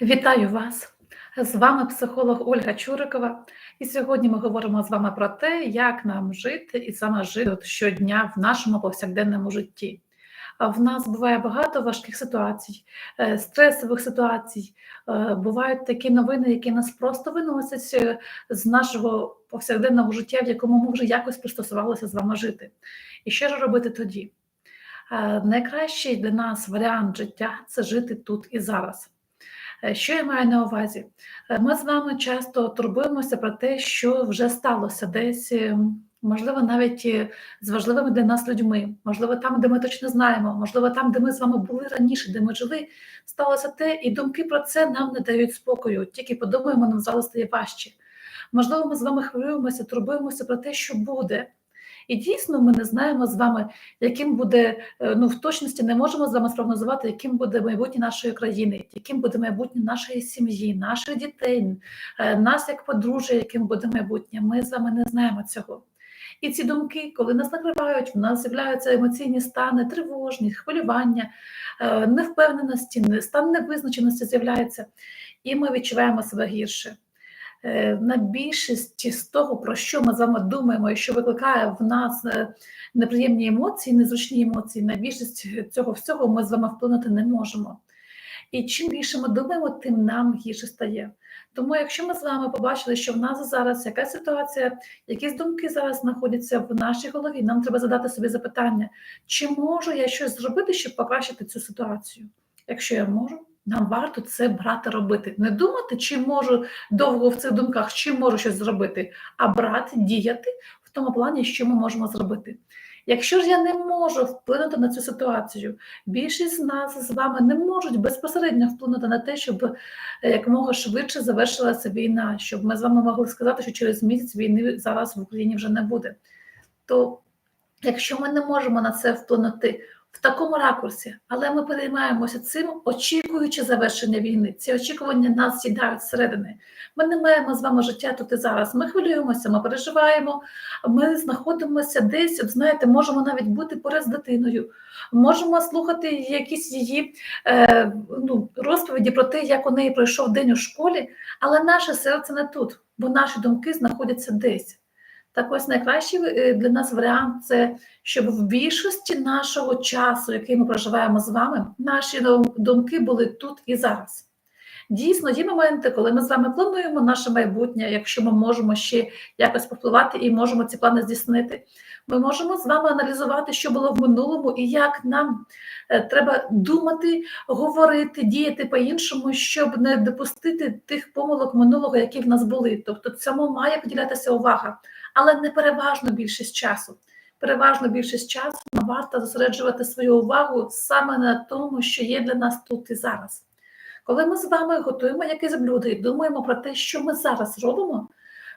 Вітаю вас! З вами психолог Ольга Чурикова, і сьогодні ми говоримо з вами про те, як нам жити і саме жити щодня в нашому повсякденному житті. В нас буває багато важких ситуацій, е, стресових ситуацій. Е, бувають такі новини, які нас просто виносять е, з нашого повсякденного життя, в якому ми вже якось пристосувалися з вами жити. І що ж робити тоді? Найкращий для нас варіант життя це жити тут і зараз. Е, що я маю на увазі? Е, ми з вами часто турбуємося про те, що вже сталося десь, е, можливо, навіть з важливими для нас людьми, можливо, там, де ми точно знаємо, можливо, там, де ми з вами були раніше, де ми жили, сталося те, і думки про це нам не дають спокою. Тільки подумаємо, нам зало стає важче. Можливо, ми з вами хвилюємося, турбуємося про те, що буде. І дійсно, ми не знаємо з вами, яким буде е, ну в точності не можемо з вами спрогнозувати, яким буде майбутнє нашої країни, яким буде майбутнє нашої сім'ї, наших дітей, е, нас як подружжя, яким буде майбутнє. Ми з вами не знаємо цього. І ці думки, коли нас накривають, в нас з'являються емоційні стани, тривожні, хвилювання, е, невпевненості, стан невизначеності з'являється, і ми відчуваємо себе гірше. Е, на більшість з того, про що ми з вами думаємо, і що викликає в нас е, неприємні емоції, незручні емоції, на більшість цього всього ми з вами вплинути не можемо. І чим більше ми думаємо, тим нам гірше стає. Тому, якщо ми з вами побачили, що в нас зараз якась ситуація, якісь думки зараз знаходяться в нашій голові, нам треба задати собі запитання, чи можу я щось зробити, щоб покращити цю ситуацію? Якщо я можу, нам варто це брати робити. Не думати, чи можу довго в цих думках, чи можу щось зробити, а брати, діяти в тому плані, що ми можемо зробити. Якщо ж я не можу вплинути на цю ситуацію, більшість з нас з вами не можуть безпосередньо вплинути на те, щоб е, якомога швидше завершилася війна, щоб ми з вами могли сказати, що через місяць війни зараз в Україні вже не буде. То якщо ми не можемо на це вплинути, в такому ракурсі, але ми переймаємося цим, очікуючи завершення війни. Ці очікування нас сідають зсередини. Ми не маємо з вами життя тут і зараз. Ми хвилюємося, ми переживаємо, ми знаходимося десь, знаєте, можемо навіть бути поряд з дитиною, можемо слухати якісь її е, ну, розповіді про те, як у неї пройшов день у школі, але наше серце не тут, бо наші думки знаходяться десь. Так ось найкращий е, для нас варіант це щоб в більшості нашого часу, який ми проживаємо з вами, наші думки були тут і зараз. Дійсно, є моменти, коли ми з вами плануємо наше майбутнє, якщо ми можемо ще якось попливати і можемо ці плани здійснити. Ми можемо з вами аналізувати, що було в минулому, і як нам е, треба думати, говорити, діяти по-іншому, щоб не допустити тих помилок минулого, які в нас були. Тобто, цьому має поділятися увага але не переважно більшість часу. Переважно більшість часу нам варто зосереджувати свою увагу саме на тому, що є для нас тут і зараз. Коли ми з вами готуємо якесь блюдо і думаємо про те, що ми зараз робимо,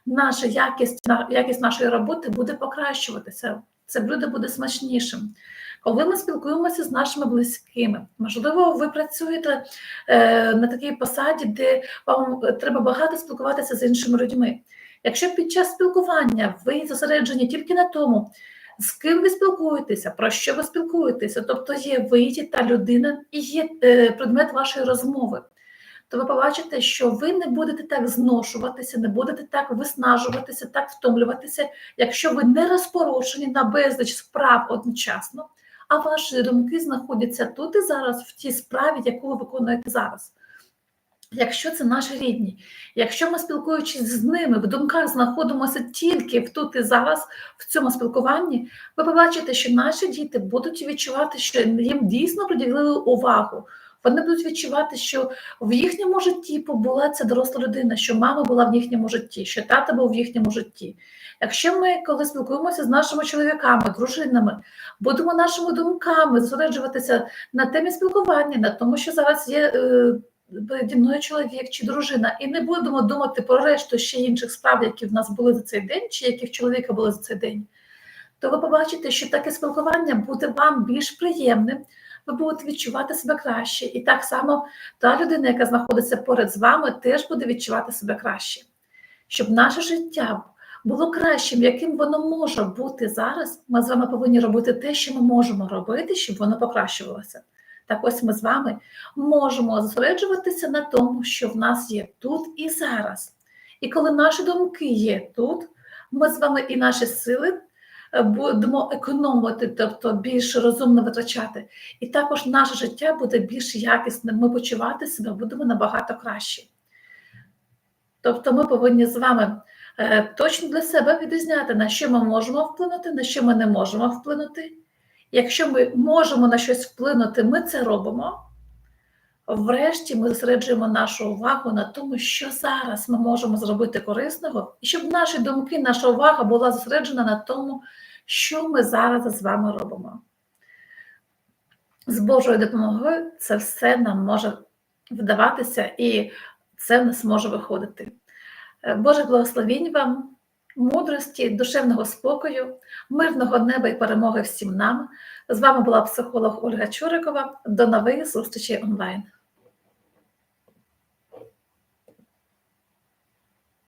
наша якість якість нашої роботи буде покращуватися. Це блюдо буде смачнішим. Коли ми спілкуємося з нашими близькими, можливо, ви працюєте е, на такій посаді, де вам треба багато спілкуватися з іншими людьми. Якщо під час спілкування ви зосереджені тільки на тому, з ким ви спілкуєтеся, про що ви спілкуєтеся, тобто є ви та людина і є е, предмет вашої розмови, то ви побачите, що ви не будете так зношуватися, не будете так виснажуватися, так втомлюватися, якщо ви не розпорошені на безліч справ одночасно, а ваші думки знаходяться тут і зараз в тій справі, яку ви виконуєте зараз. Якщо це наші рідні, якщо ми спілкуючись з ними, в думках знаходимося тільки в тут і зараз, в цьому спілкуванні, ви побачите, що наші діти будуть відчувати, що їм дійсно приділили увагу. Вони будуть відчувати, що в їхньому житті побула ця доросла людина, що мама була в їхньому житті, що тата був в їхньому житті. Якщо ми, коли спілкуємося з нашими чоловіками, дружинами, будемо нашими думками зосереджуватися на темі спілкування, на тому, що зараз є. Переді мною чоловік чи дружина, і не будемо думати про решту ще інших справ, які в нас були за цей день, чи які в чоловіка були за цей день, то ви побачите, що таке спілкування буде вам більш приємним, ви будете відчувати себе краще. І так само та людина, яка знаходиться поряд з вами, теж буде відчувати себе краще. Щоб наше життя було кращим, яким воно може бути зараз, ми з вами повинні робити те, що ми можемо робити, щоб воно покращувалося. Так ось ми з вами можемо зосереджуватися на тому, що в нас є тут і зараз. І коли наші думки є тут, ми з вами і наші сили е, будемо економити, тобто більш розумно витрачати. І також наше життя буде більш якісним. Ми почувати себе будемо набагато краще. Тобто ми повинні з вами е, точно для себе відрізняти, на що ми можемо вплинути, на що ми не можемо вплинути. Якщо ми можемо на щось вплинути, ми це робимо. Врешті ми зосереджуємо нашу увагу на тому, що зараз ми можемо зробити корисного, і щоб наші думки, наша увага була зосереджена на тому, що ми зараз з вами робимо. З Божою допомогою це все нам може вдаватися, і це в нас може виходити. Е, Боже благословінь вам, мудрості, душевного спокою, мирного неба і перемоги всім нам. З вами була психолог Ольга Чурикова. До нових зустрічей онлайн.